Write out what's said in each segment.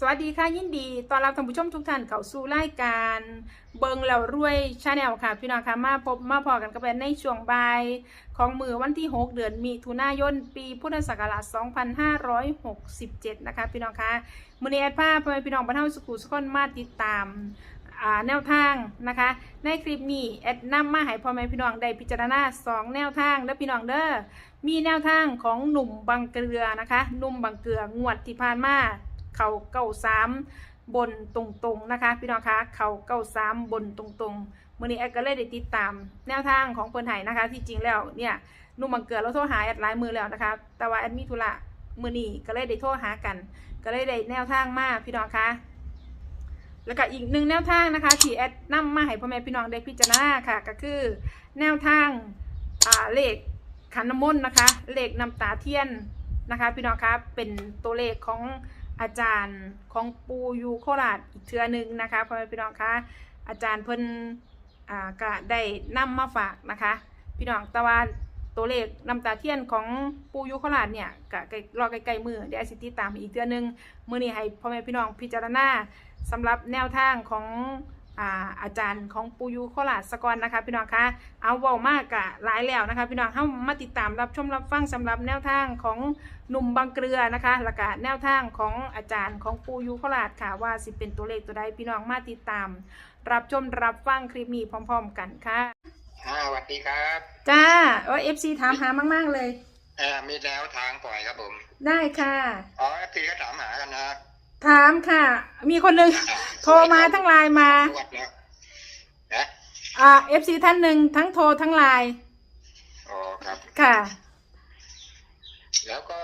สวัสดีค่ะยินดีตอนรับท่านผู้ชมทุกท่านเข้าสู่รายการเบิงแล้วรวยชาแนลค่ะ พี่น้องค่ะมาพบมาพอกันกับแนในช่วงบ่ายของมือวันที่ 6 เดือนมิถุนายน ปีพุทธศักราช 2567 นะคะ พี่น้องค่ะมือนี้แอดภาพพ่อแม่พี่น้องบรรเทาสุขุสุขคนมาติดตามแนวทางนะคะ ในคลิปนี้แอดนำมาให้พ่อแม่พี่น้องได้พิจารณา 2 แนวทางและพี่น้องเด้อมีแนวทางของหนุ่มบังเกลือนะคะหนุ่มบังเกลืองวดที่ผ่านมา เขาเก้าสามบนตรงๆนะคะพี่น้องคะเขาเก้าสามบนตรงๆมื่อนี้แอดก็เลยได้ติดตามแนวทางของเพิ่นไห้นะคะ ที่จริงแล้วเนี่ยนุ่มบังเกิดเราโทรหาแอดหลายมือแล้วนะคะ แต่ว่าแอดมีธุระมือนี้ก็เลยได้โทรหากัน ก็เลยได้แนวทางมาพี่น้องคะแล้วก็อีกหนึ่งแนวทางนะคะที่แอดนำมาให้พ่อแม่พี่น้องได้พิจารณาค่ะ ก็คือแนวทางเลขขันน้ำมนต์นะคะ เลขน้ำตาเทียนนะคะ พี่น้องคะเป็นตัวเลขของ อาจารย์ของปูยูโคราชอีกเทือหนึ่งนะคะพ่อแม่พี่น้องคะอาจารย์เพิ่นอ่าก็ได้นำมาฝากนะคะ พี่น้องแตะวันตัวเลขน้ำตาเทียนของปูยูโคราชเนี่ยก็รอใกล้ๆมือเดี๋ยวสิติตามอีกเทือหนึง มือนี้ให้พ่อแม่พี่น้องพิจารณาสำหรับแนวทางของ อ่าอาจารย์ของปูยูโคราชสกอนนะคะพี่น้องคะเอาเว้ามากกะหลายแล้วนะคะ พี่น้องเข้ามาติดตามรับชมรับฟังสำหรับแนวทางของหนุ่มบางเกลือนะคะแล้วก็แนวทางของอาจารย์ของปูยูโคราชค่ะว่าสิเป็นตัวเลขตัวใดพี่น้องมาติดตาม รับชมรับฟังคลิปนี้พร้อม ๆ กันค่ะอ่าสวัสดีครับ จ้าโอ้เอฟซีถามหามาก ๆเลยเอ่อมีแนวทางปล่อยครับผม ได้ค่ะอ๋อทีก็ถามหากันนะ ถามค่ะ มีคนหนึ่งโทรมาทั้งไลน์มาตรวจแล้วนะอ่าเอฟซีท่านหนึ่งทั้งโทรทั้งไลน์อ๋อครับ ค่ะ แล้วก็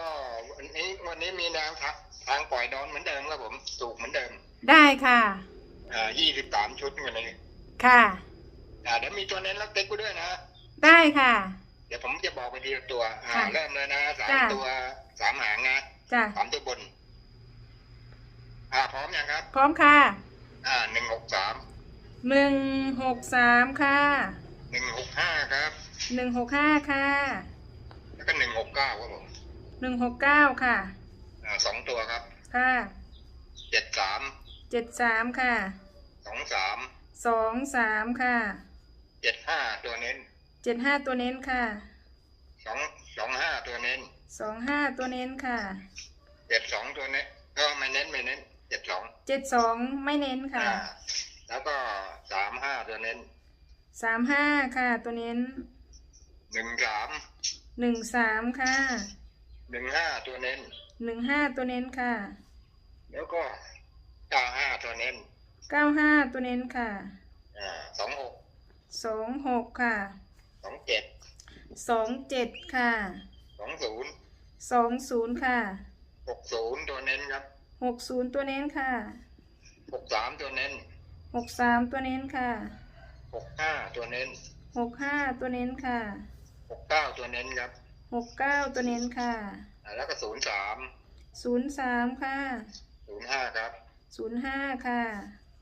วันนี้วันนี้มีแนวทางทางปล่อยดอนเหมือนเดิมครับผมถูกเหมือนเดิมได้ค่ะ อ่ายี่สิบสามชุดกันเลยค่ะ อ่าเดี๋ยวมีตัวเน้นแล้วติ๊กกูด้วยนะ ได้ค่ะ เดี๋ยวผมจะบอกไปทีละตัว อ่า ค่ะเริ่มเลยนะสามจ้ะ ตัวสามหางนะจ้าสามตัวบน อ่าพร้อมยังครับ พร้อมค่ะอ่าหนึ่งหกสามหนึ่งหกสามค่ะหนึ่งหกห้าครับ หนึ่งหกห้าค่ะแล้วก็หนึ่งหกเก้าครับผมหนึ่งหกเก้าค่ะอ่าสองตัวครับค่ะเจ็ดสามเจ็ดสามค่ะสองสามสองสามค่ะเจ็ดห้าตัวเน้นเจ็ดห้าตัวเน้นค่ะสองสองห้าตัวเน้นสองห้าตัวเน้นค่ะเจ็ดสองตัวเน้นก็ไม่เน้นไม่เน้น เจ็ดสองเจ็ดสองไม่เน้นค่ะ อ่าแล้วก็สามห้าตัวเน้นสามห้าค่ะ ตัวเน้นหนึ่งสามหนึ่งสามค่ะ หนึ่งห้าตัวเน้น หนึ่งห้าตัวเน้นค่ะ แล้วก็เก้าห้าตัวเน้นเก้าห้าตัวเน้นค่ะ อ่าสองหกสองหกค่ะ สองเจ็ดสองเจ็ดค่ะ สองศูนย์สองศูนย์ค่ะ หกศูนย์ตัวเน้นครับ หกศูนย์ตัวเน้นค่ะหกสามตัวเน้นหกสามตัวเน้นค่ะหกห้าตัวเน้นหกห้าตัวเน้นค่ะหกเก้าตัวเน้นครับหกเก้าตัวเน้นค่ะอ่าแล้วก็ศูนย์สามศูนย์สามค่ะศูนย์ห้าครับศูนย์ห้าค่ะ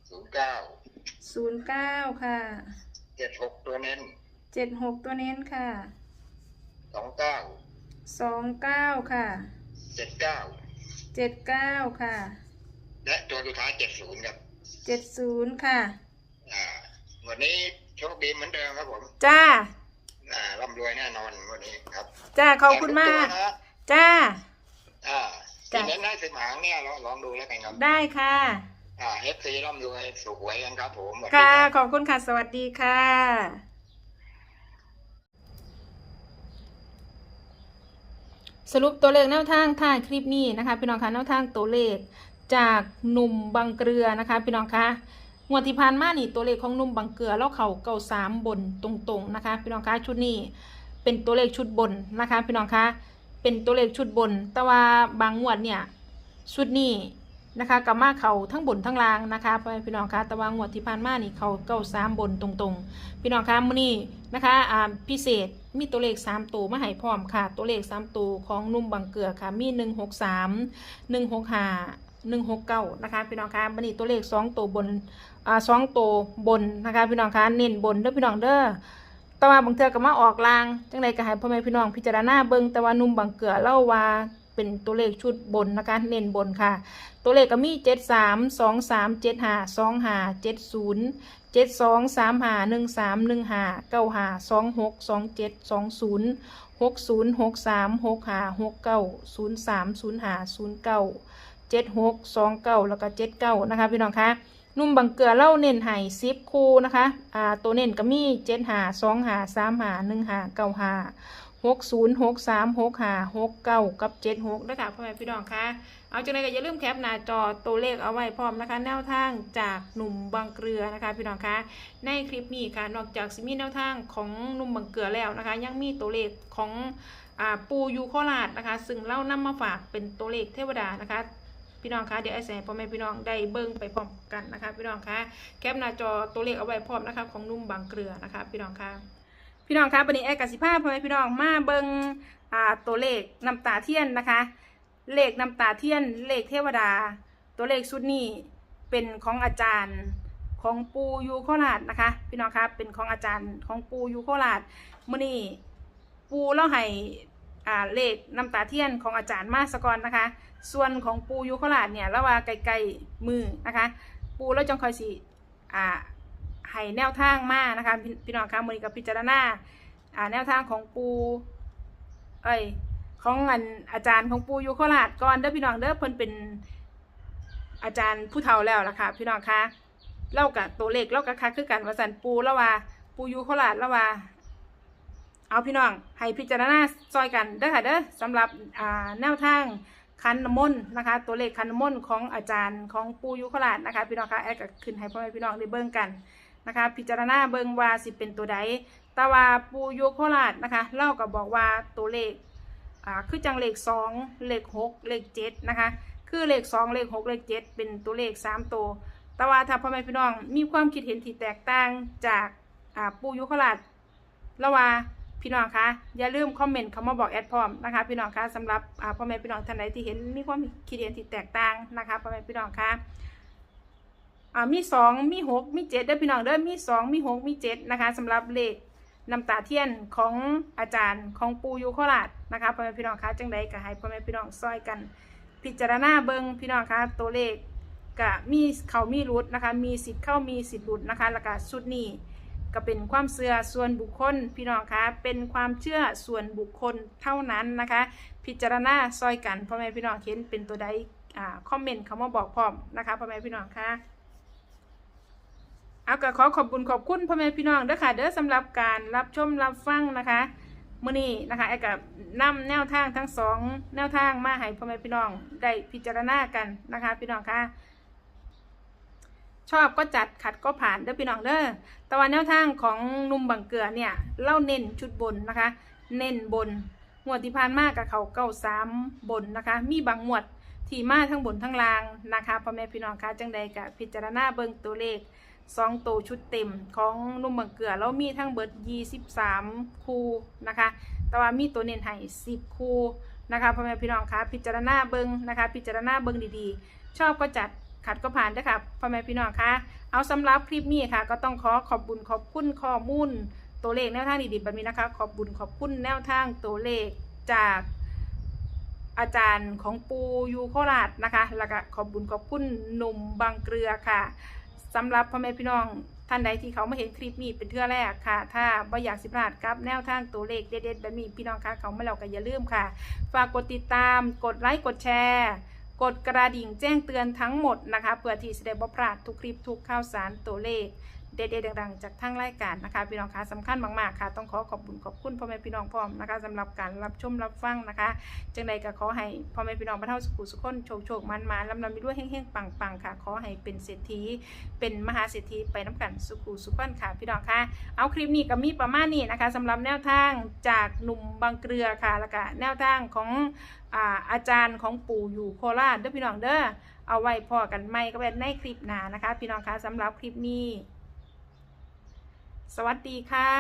ศูนย์เก้าศูนย์เก้าค่ะเจ็ดหกตัวเน้นเจ็ดหกตัวเน้นค่ะสองเก้าสองเก้าค่ะเจ็ดเก้า เจ็ดเก้าค่ะ และตัวสุดท้ายเจ็ดศูนย์ครับเจ็ดศูนย์ค่ะ อ่าวันนี้โชคดีเหมือนเดิมครับผมจ้า อ่าร่ำรวยแน่นอนวันนี้ครับจ้า ขอบคุณมาก แต่ทุตัวนะจ้า อ่าจ้ะทีนั้นได้สิบหางเนี่ยลองลองดูแล้วกันครับได้ค่ะ อ่าเอฟซีร่ำรวยสุขหวยกันครับผมสวัสดีค่ะ รับ ขอบคุณค่ะ สวัสดีค่ะ สรุปตัวเลขแนวทางท้ายคลิปนี้นะคะ พี่น้องคะแนวทางตัวเลขจากหนุ่มบางเกลือนะคะ พี่น้องคะงวดที่ผ่านมานี่ตัวเลขของหนุ่มบางเกลือแล้วเขาเก่าสามบนตรงๆนะคะ พี่น้องคะชุดนี้เป็นตัวเลขชุดบนนะคะ พี่น้องคะเป็นตัวเลขชุดบน แต่ว่าบางงวดเนี่ยชุดนี้นะคะกับมาเขาทั้งบนทั้งล่างนะคะพี่น้องคะแต่ว่างวดที่ผ่านมานี่เขาเก่าสามบนตรงๆ พี่น้องคะมื้อนี้นะคะอ่าพิเศษ มีตัวเลข 3 ตัวมาให้พร้อมค่ะ ตัวเลข 3 ตัวของนุ่มบางเกลือค่ะ มี 163 165 169นะคะพี่น้องคะมื้อนี้ตัวเลข2ตัวบนอ่าสองตัวบนนะคะพี่น้องคะเน้นบนเด้อพี่น้องเด้อแต่ว่าบางเทือก็มาออกลางจังไดก็ให้พ่อแม่พี่น้องพิจารณาเบิงแต่ว่านุ่มบางเกลือเล่าว่าเป็นตัวเลขชุดบนนะคะเน้นบนค่ะ ตัวเลขก็มีเจ็ดสามสองสามเจ็ดห้าสองห้าเจ็ดศูนย์เจ็ดสองสามห้าหนึ่งสามหนึ่งห้าเก้าห้าสองหกสองเจ็ดสองศูนย์หกศูนย์หกสามหกห้าหกเก้าศูนย์สามศูนย์ห้าศูนย์เก้าเจ็ดหกสองเก้าแล้วก็เจ็ดเก้านะคะพี่น้องคะนุ่มบังเกลือเล่าเน้นให้ซิปคู่นะคะ อ่า ตัวเน้นก็มีเจ็ดหาสองหาสามหาหนึ่งหาเก้าหา หกศูนย์หกสามหกหาหกเก้ากับเจ็ดหกนะคะพ่อแม่พี่น้องคะเอาจังไรก็อย่าลืมแคปหน้าจอตัวเลขเอาไว้พร้อมนะคะ แนวทางจากหนุ่มบางเกลือนะคะพี่น้องคะในคลิปนี้ค่ะนอกจากสิมีแนวทางของหนุ่มบางเกลือแล้วนะคะ ยังมีตัวเลขของอปูยูโคราชนะคะ ซึ่งเล่านำมาฝากเป็นตัวเลขเทวดานะคะพี่น้องคะเดี๋ยวไอ้แสงพ่อแม่พี่น้องได้เบิ้งไปพร้อมกันนะคะ พี่น้องคะแคปหน้าจอตัวเลขเอาไว้พร้อมนะคะ ของนุ่มบางเกลือนะคะ พี่น้องคะ พี่น้องคะวันนี้ไอ้กสิภาพ่อแม่พี่น้องมาเบิงอ่าตัวเลขน้ำตาเทียนนะคะ เลขน้ำตาเทียน เลขเทวดา ตัวเลขชุดนี้เป็นของอาจารย์ของปูยูโคราชนะคะ พี่น้องคะเป็นของอาจารย์ของปูยูโคราชมื่อนี้ปูเล่าให้อ่าเลขน้ำตาเทียนของอาจารย์มาสกอนนะคะ ส่วนของปูยูโคราชเนี่ยแล้วว่าไกลๆมือนะคะ ปูแล้วจังคอยสิอ่า ให้แนวทางมานะคะพี่น้องคะมือกับพิจารณาแนวทางของปูเอ้ยของอาจารย์ของปูยูโคราชก่อนเด้อพี่น้องเด้อเพิ่นเป็นอาจารย์ผู้เฒ่าแล้วล่ะค่ะพี่น้องคะเล่ากับตัวเลขเล่ากับคักคือกันว่าสันปูแล้วว่าปูยูโคราชแล้วว่าเอาพี่น้องให้พิจารณาซอยกันเด้อค่ะเด้อสำหรับแนวทางคันน้ำมนต์นะคะ ตัวเลขคันน้ำมนต์ของอาจารย์ของปูยุคราชนะคะ พี่น้องคะแอดก็ขึ้นให้พ่อแม่พี่น้องได้เบิ่งกัน นะคะ พิจารณาเบิงว่าสิเป็นตัวใดตว่าปูโยุคราชนะคะ เล่าก็บอกว่าตัวเลขอ่าคือจังเลขสองเลขหกเลขเจ็ดนะคะ คือเลขสองเลขหกเลขเจ็ดเป็นตัวเลขสามตัวแต่ว่าถ้าพ่อแม่พี่น้องมีความคิดเห็นที่แตกต่างจากอ่าปูโยุคราชแล้วว่าพี่น้องคะอย่าลืมคอมเมนต์คำมาบอกแอดพร้อมนะคะ พี่น้องคะสำหรับพ่อแม่พี่น้องท่านใดที่เห็นมีความคิดเห็นที่แตกต่างนะคะพ่อแม่พี่น้องคะ อ่ามีสองมีหกมีเจ็ดเด้อพี่น้องเด้อมีสองมีหกมีเจ็ดนะคะสำหรับเลขน้ำตาเทียนของอาจารย์ของปูยูโคราชนะคะพ่อแม่พี่น้องคะจังใดก็ให้พ่อแม่พี่น้องซอยกัน พิจารณาเบิงพี่น้องคะตัวเลขก็มีเขามีรุดนะคะ มีสิทธิ์เข้ามีสิทธิ์หลุดนะคะแล้วก็ชุดนี้ก็เป็นความเชื่อส่วนบุคคลพี่น้องคะเป็นความเชื่อส่วนบุคคลเท่านั้นนะคะ พิจารณาซอยกันพ่อแม่พี่น้องเห็นเป็นตัวใดอ่าคอมเมนต์เขามาบอกพร้อมนะคะพ่อแม่พี่น้องคะ เอาก็ขอขอบคุณขอบคุณพ่อแม่พี่น้องเด้อค่ะ เด้อสำหรับการรับชมรับฟังนะคะมื้อนี้นะคะไอ้กับนำแนวทางทั้งสองแนวทางมาให้พ่อแม่พี่น้องได้พิจารณากันนะคะ พี่น้องคะชอบก็จัดขัดก็ผ่านเด้อพี่น้องเด้อแต่ว่าแนวทางของนุ่มบังเกลือเนี่ยเล่าเน้นชุดบนนะคะ เน้นบนงวดที่ผ่านมากับเขาเก้าสามบนนะคะ มีบางงวดที่มาทั้งบนทั้งล่างนะคะพ่อแม่พี่น้องคะจังใดกับพิจารณาเบิ่งตัวเลข สองตัวชุดเต็มของหนุ่มบังเกลือ แล้วมีทั้งเบิร์ดยี่สิบสามคูนะคะ แต่ว่ามีตัวเน้นให้สิบคูนะคะพ่อแม่พี่น้องคะพิจารณาเบิงนะคะ พิจารณาเบิงดีๆ ชอบก็จัดขัดก็ผ่านด้ค่ะพ่อแม่พี่น้องคะเอาสำหรับคลิปนี้ค่ะ ก็ต้องขอขอบบุญขอบคุณข้อมูลตัวเลขแนวทางดีๆแบบนี้นะคะ ขอบบุญขอบคุณแนวทางตัวเลขจากอาจารย์ของปูยูโคราชนะคะ แล้วก็ขอบบุญขอบคุณหนุ่มบางเกลือค่ะ สำหรับพ่อแม่พี่น้องท่านใดที่เขามาเห็นคลิปนี้เป็นเทื่อแรกค่ะ ถ้าไม่อยากสิพลาดกับแนวทางตัวเลขเด็ดๆแบบนี้พี่น้องคะเขามาแล้วก็อย่าลืมค่ะ ฝากกดติดตาม กดไลค์กดแชร์กดกระดิ่งแจ้งเตือนทั้งหมดนะคะเพื่อที่จะได้บ่พลาดทุกคลิปทุกข่าวสารตัวเลข เด็ดๆดังๆ จากทางรายการนะคะ พี่น้องคะสำคัญมากๆค่ะ ต้องขอขอบคุณขอบคุณพ่อแม่พี่น้องพร้อมนะคะสำหรับการรับชมรับฟังนะคะจังใดก็ขอให้พ่อแม่พี่น้องบรรเทาสุขุสุขคนโชคโชคมันมาลำลำไปด้วยเฮงๆปังๆค่ะ ขอให้เป็นเศรษฐีเป็นมหาเศรษฐีไปน้ำกันสุขุสุขคนค่ะ พี่น้องคะเอาคลิปนี้ก็มีประมาณนี้นะคะสำหรับแนวทางจากหนุ่มบางเกลือค่ะแล้วก็แนวทางของอาอาจารย์ของปู่อยู่โคราชเด้อพี่น้องเด้อเอาไว้พอกันไม่ก็เป็นในคลิปหน้านะคะ พี่น้องคะสำหรับคลิปนี้ สวัสดีค่ะ